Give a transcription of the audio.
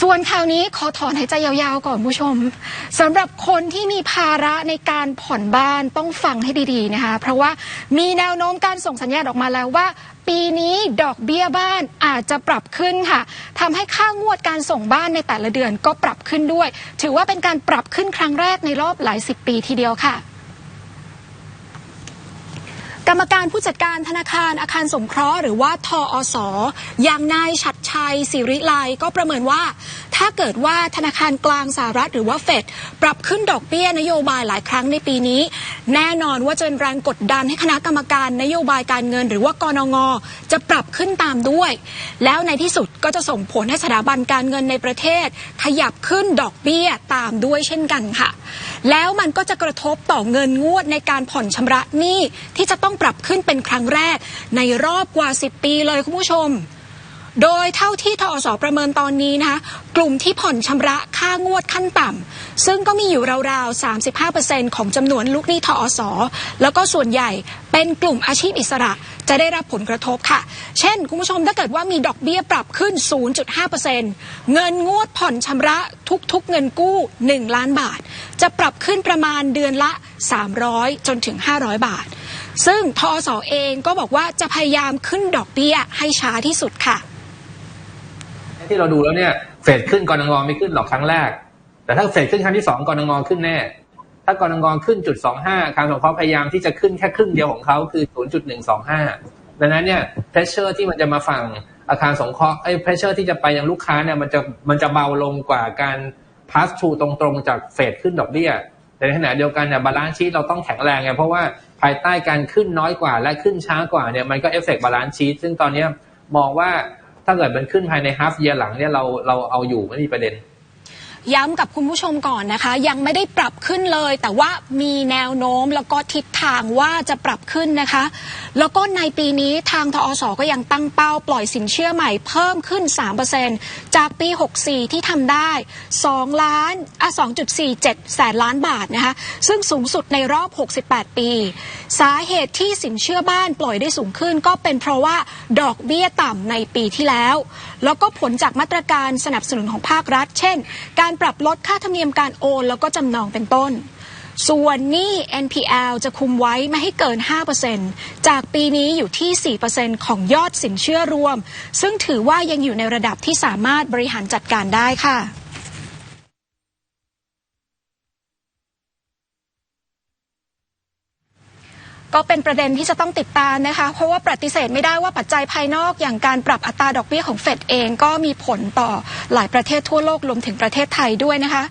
ส่วนข่าวนี้ขอถอนหายใจยาวๆก่อนผู้ชมสำหรับคนที่มีภาระในการผ่อนบ้านต้องฟังให้ดีๆนะคะ เพราะว่ามีแนวโน้มการส่งสัญญาณออกมาแล้วว่า ปีนี้ดอกเบี้ยบ้านอาจจะปรับขึ้นค่ะทำให้ค่างวดการส่งบ้านในแต่ละเดือนก็ปรับขึ้นด้วย ถือว่าเป็นการปรับขึ้นครั้งแรกในรอบหลายสิบปีทีเดียวค่ะกรรมการผู้จัดการธนาคารอาคารสงเคราะห์หรือว่าทออสอย่างนายชัดชัยสิริไลก็ประเมินว่า ถ้าเกิดว่าธนาคารกลางสหรัฐหรือว่าเฟดปรับขึ้นดอกเบี้ยนโยบายหลายครั้งในปีนี้ แน่นอนว่าจะเป็นแรงกดดันให้คณะกรรมการนโยบายการเงิน หรือว่ากนงจะปรับขึ้นตามด้วย แล้วในที่สุดก็จะส่งผลให้สถาบันการเงินในประเทศ ขยับขึ้นดอกเบี้ยตามด้วยเช่นกันค่ะ แล้วมันก็จะกระทบต่อเงินงวดในการผ่อนชำระหนี้ที่จะต้องปรับขึ้นเป็นครั้งแรกในรอบกว่า 10 ปีเลยคุณผู้ชม โดยเท่าที่ทอสประเมินตอนนี้นะคะกลุ่มที่ผ่อนชำระค่างวดขั้นต่ำซึ่งก็มีอยู่ราวๆ 35%ของจำนวนลูกหนี้ทอสแล้วก็ส่วนใหญ่เป็นกลุ่มอาชีพอิสระจะได้รับผลกระทบค่ะ เช่น คุณผู้ชมถ้าเกิดว่ามีดอกเบี้ยปรับขึ้น 0.5%เงินงวดผ่อนชำระทุกๆเงินกู้ 1 ล้านบาท จะปรับขึ้นประมาณเดือนละ 300 จนถึง 500 บาท ซึ่งทอสอเองก็บอกว่าจะพยายามขึ้นดอกเบี้ยให้ช้าที่สุดค่ะ ที่เราดูแล้วเนี่ยเฟดขึ้นกรงงไม่ขึ้นหรอกครั้งแรก แต่ถ้าเฟดขึ้นครั้งที่สองกรงงขึ้นแน่ ถ้ากรงงขึ้นจุดสองห้าการสงเคราะห์พยายามที่จะขึ้นแค่ครึ่งเดียวของเขาคือศูนย์จุดหนึ่งสองห้าดังนั้นเนี่ยเพรสเชอร์ที่มันจะมาฝั่งอาคารสงเคราะห์ไอ้เพรสเชอร์ที่จะไปยังลูกค้าเนี่ยมันจะมันจะเบาลงกว่าการพาสทูตรงๆจากเฟดขึ้นดอกเบี้ยแต่ในขณะเดียวกันเนี่ยบาลานซ์ชีตเราต้องแข็งแรงไงเพราะว่าภายใต้การขึ้นน้อยกว่าและขึ้นช้ากว่าเนี่ยมันก็เอฟเฟกบาลานซ์ชีตซึ่งตอนนี้มองว่า ถ้าเกิดมันขึ้นภายในฮาฟเยียหลังเนี่ยเราเราเอาอยู่ไม่มีประเด็น ย้ำกับคุณผู้ชมก่อนนะคะ ยังไม่ได้ปรับขึ้นเลย แต่ว่ามีแนวโน้มแล้วก็ทิศทางว่าจะปรับขึ้นนะคะ แล้วก็ในปีนี้ทางทอสก็ยังตั้งเป้าปล่อยสินเชื่อใหม่เพิ่มขึ้น 3%จากปี 64 ที่ทำได้ 2 ล้านอะ2.47 แสนล้านบาทนะคะ ซึ่งสูงสุดในรอบ 68 ปี สาเหตุที่สินเชื่อบ้านปล่อยได้สูงขึ้น ก็เป็นเพราะว่าดอกเบี้ยต่ำในปีที่แล้ว แล้วก็ผลจากมาตรการสนับสนุนของภาครัฐ เช่น การปรับลดค่าธรรมเนียมการโอน แล้วก็จำนองเป็นต้น ส่วนหนี้ NPL จะคุมไว้ไม่ให้เกิน 5%จากปีนี้อยู่ที่ 4%ของยอดสินเชื่อรวม ซึ่งถือว่ายังอยู่ในระดับที่สามารถบริหารจัดการได้ค่ะ ก็เป็นประเด็นที่จะต้องติดตามนะคะ เพราะว่าปฏิเสธไม่ได้ว่าปัจจัยภายนอกอย่างการปรับอัตราดอกเบี้ยของเฟดเองก็มีผลต่อหลายประเทศทั่วโลกรวมถึงประเทศไทยด้วยนะคะ